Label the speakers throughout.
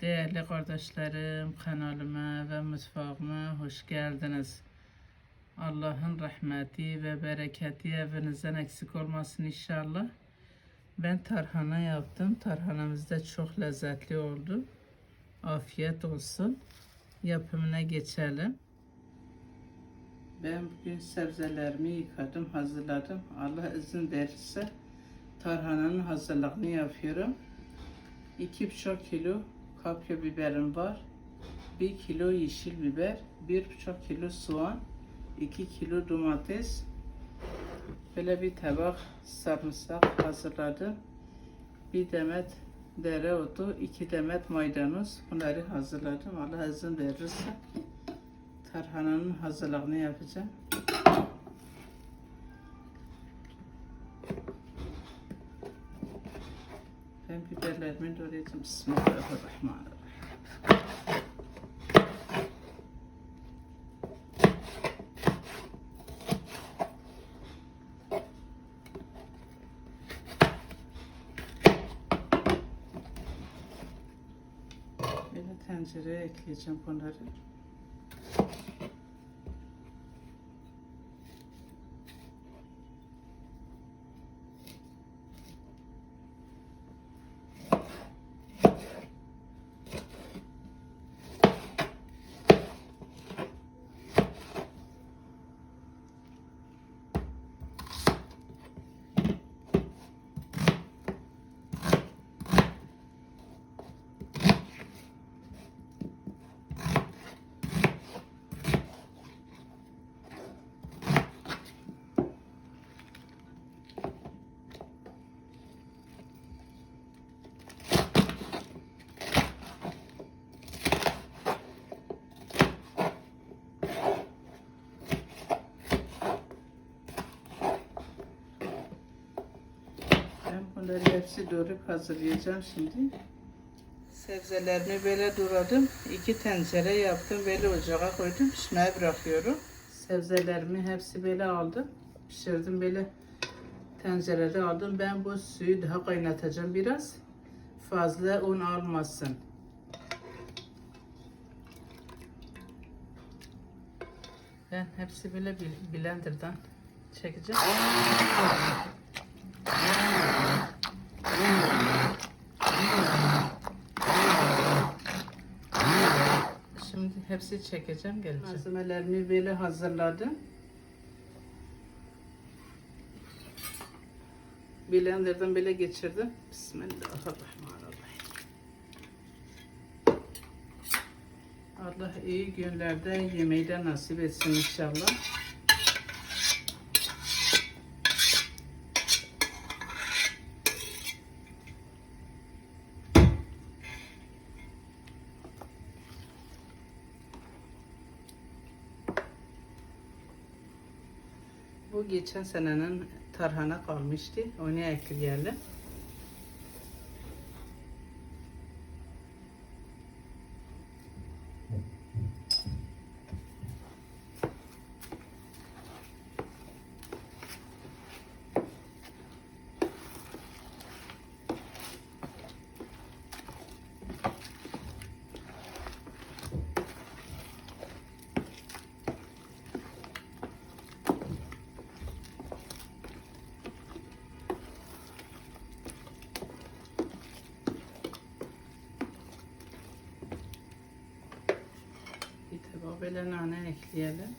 Speaker 1: Değerli kardeşlerim, kanalıma ve mutfağıma hoş geldiniz. Allah'ın rahmeti ve bereketi evinizden eksik olmasın inşallah. Ben tarhana yaptım. Tarhanamız da çok lezzetli oldu. Afiyet olsun. Yapımına geçelim. Ben bugün sebzelerimi yıkadım, hazırladım. Allah izin verirse tarhananın hazırlığını yapıyorum. 2,5 kilo kapya biberim var. 1 kilo yeşil biber, 1,5 kilo soğan, 2 kilo domates. Böyle bir tabak sarımsak hazırladım. Bir demet dereotu, iki demet maydanoz. Bunları hazırladım. Allah izin verirse tarhananın hazırlığını yapacağım. Biberlerimi doğrayacağım. Bismillahirrahmanirrahim. Böyle tencereye ekleyeceğim bunları. Hepsi doğrayıp hazırlayacağım şimdi. Sebzelerimi böyle doğradım. İki tencere yaptım. Böyle ocağa koydum. Pişmeye bırakıyorum. Sebzelerimi hepsi böyle aldım. Pişirdim böyle tencerede aldım. Ben bu suyu daha kaynatacağım biraz. Fazla un almasın. Ben hepsi böyle blenderdan çekeceğim. Şimdi hepsi çekeceğim geleceğim. Malzemelerimi böyle hazırladım. Blender'dan böyle geçirdim. Bismillahirrahmanirrahim. Allah iyi günlerde yemeği de nasip etsin inşallah. Geçen senenin tarhana kalmıştı. Onu ekleyelim. Bir tabağa böyle nane ekleyelim.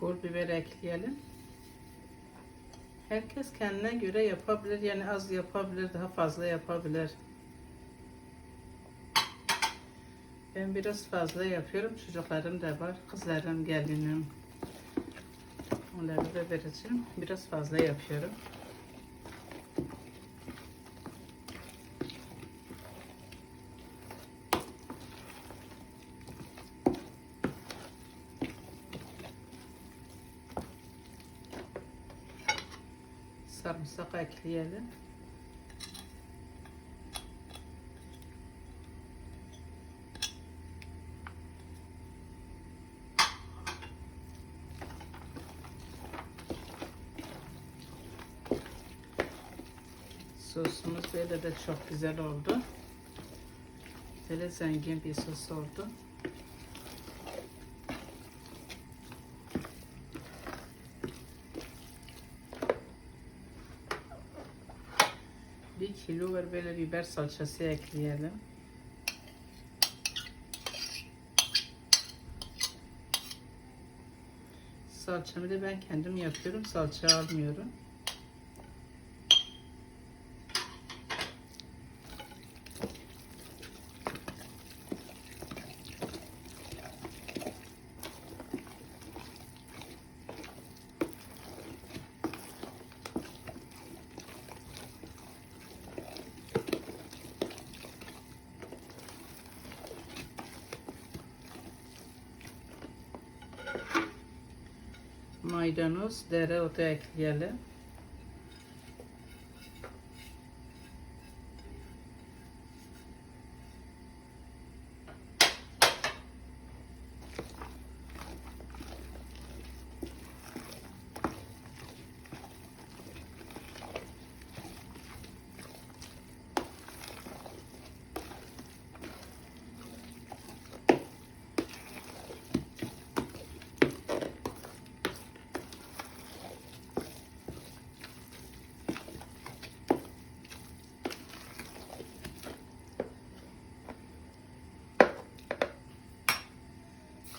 Speaker 1: Pul biber ekleyelim. Herkes kendine göre yapabilir. Yani az yapabilir, daha fazla yapabilir. Ben biraz fazla yapıyorum. Çocuklarım da var. Kızlarım, gelinim. Onları da vereceğim. Biraz fazla yapıyorum. sarımsak ekleyelim. Sosumuz böyle de çok güzel oldu. Böyle zengin bir sos oldu. Bir kilo var böyle biber salçası ekleyelim. Salçamı da ben kendim yapıyorum. Salça almıyorum. Maydanoz, dereotu ekleyelim.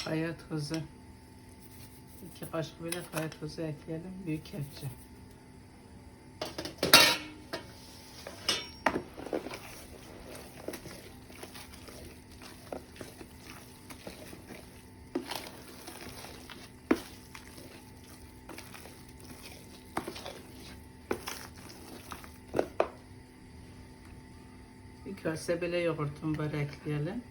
Speaker 1: Kaya tuzu. İki kaşık böyle kaya tuzu ekleyelim. Büyük kepçe. Bir kase böyle yoğurtum var ekleyelim.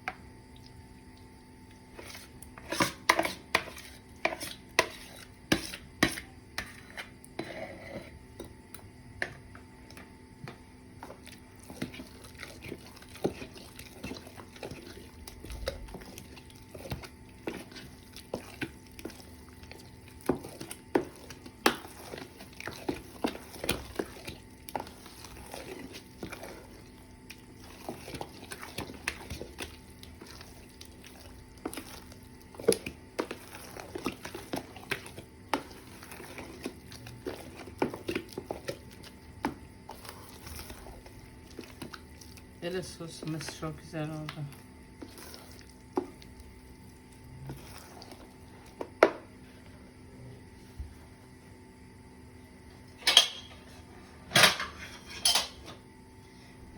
Speaker 1: Böyle sosumuz çok güzel oldu.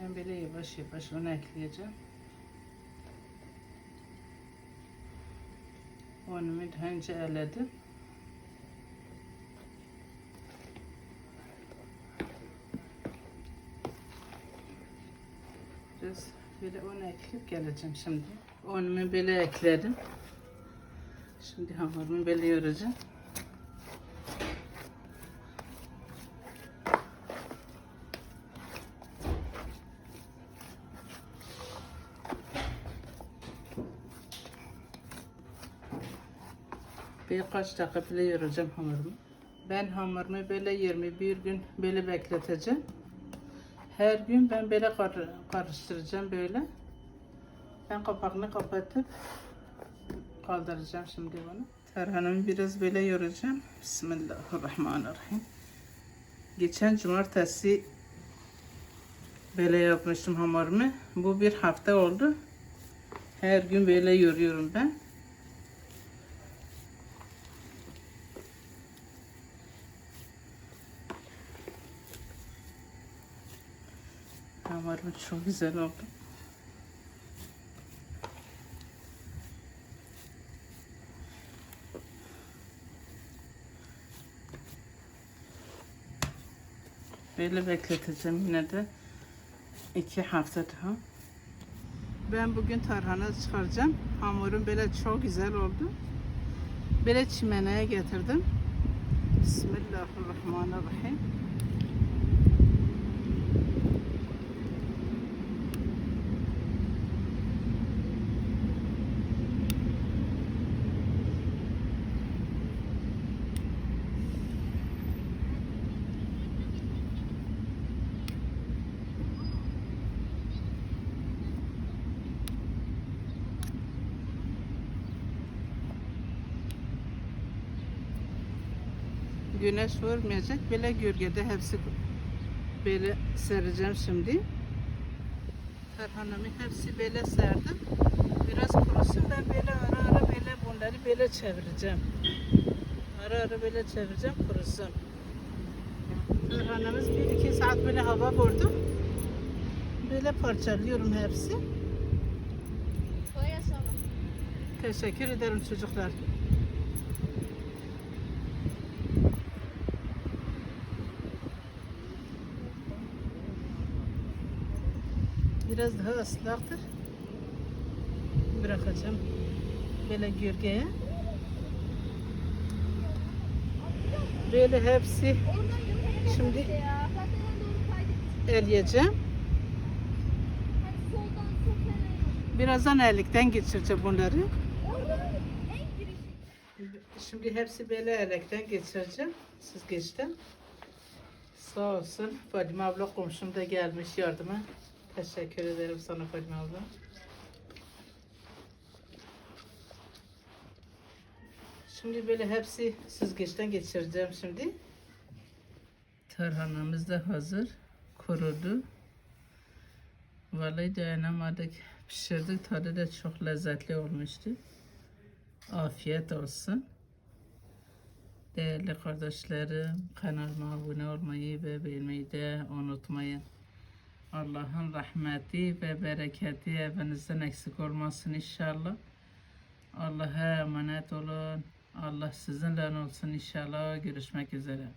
Speaker 1: Ben böyle yavaş yavaş onu ekleyeceğim. Onu önce eledim. Biraz böyle onu ekleyip geleceğim şimdi. Unumu böyle ekledim. Şimdi hamurumu böyle yoracağım. Birkaç dakika böyle yoracağım hamurumu. Ben hamurumu böyle 21 gün böyle bekleteceğim. Her gün ben böyle kar- karıştıracağım böyle. Ben kapağını kapatıp kaldıracağım şimdi bunu. Tarhanamı biraz böyle yoracağım. Bismillahirrahmanirrahim. Geçen cumartesi böyle yapmıştım hamurumu. Bu bir hafta oldu. Her gün böyle yoruyorum ben. Hamurum çok güzel oldu. Böyle bekleteceğim yine de iki hafta daha. Ben bugün tarhana çıkaracağım. Hamurum böyle çok güzel oldu. Böyle çimeneye getirdim. Bismillahirrahmanirrahim. Güneş vurmayacak. Böyle gölgede hepsi böyle sereceğim şimdi. Tarhanamı hepsi böyle serdim. Biraz kurusun ben böyle ara ara böyle bunları böyle çevireceğim. Ara ara böyle çevireceğim kurusun. Tarhanamız bir iki saat böyle hava vurdu. Böyle parçalıyorum hepsi. Teşekkür ederim çocuklar. Biraz daha ıslaktır. Bırakacağım. Böyle gürgeye. Böyle hepsi Şimdi- eleyeceğim. Birazdan elikten geçireceğim bunları. Şimdi hepsi böyle elekten geçireceğim. Siz geçtin. Sağ olsun. Fadime abla komşum da gelmiş yardıma. Teşekkür ederim sana Fadime abla. Şimdi böyle hepsi süzgeçten geçireceğim şimdi. Tarhanamız da hazır. Kurudu. Vallahi dayanamadık. Pişirdik. Tadı da çok lezzetli olmuştu. Afiyet olsun. Değerli kardeşlerim, kanalıma abone olmayı ve beğenmeyi de unutmayın. Allah'ın rahmeti ve bereketi evinizden eksik olmasın inşallah. Allah'a emanet olun. Allah sizinle olsun inşallah. Görüşmek üzere.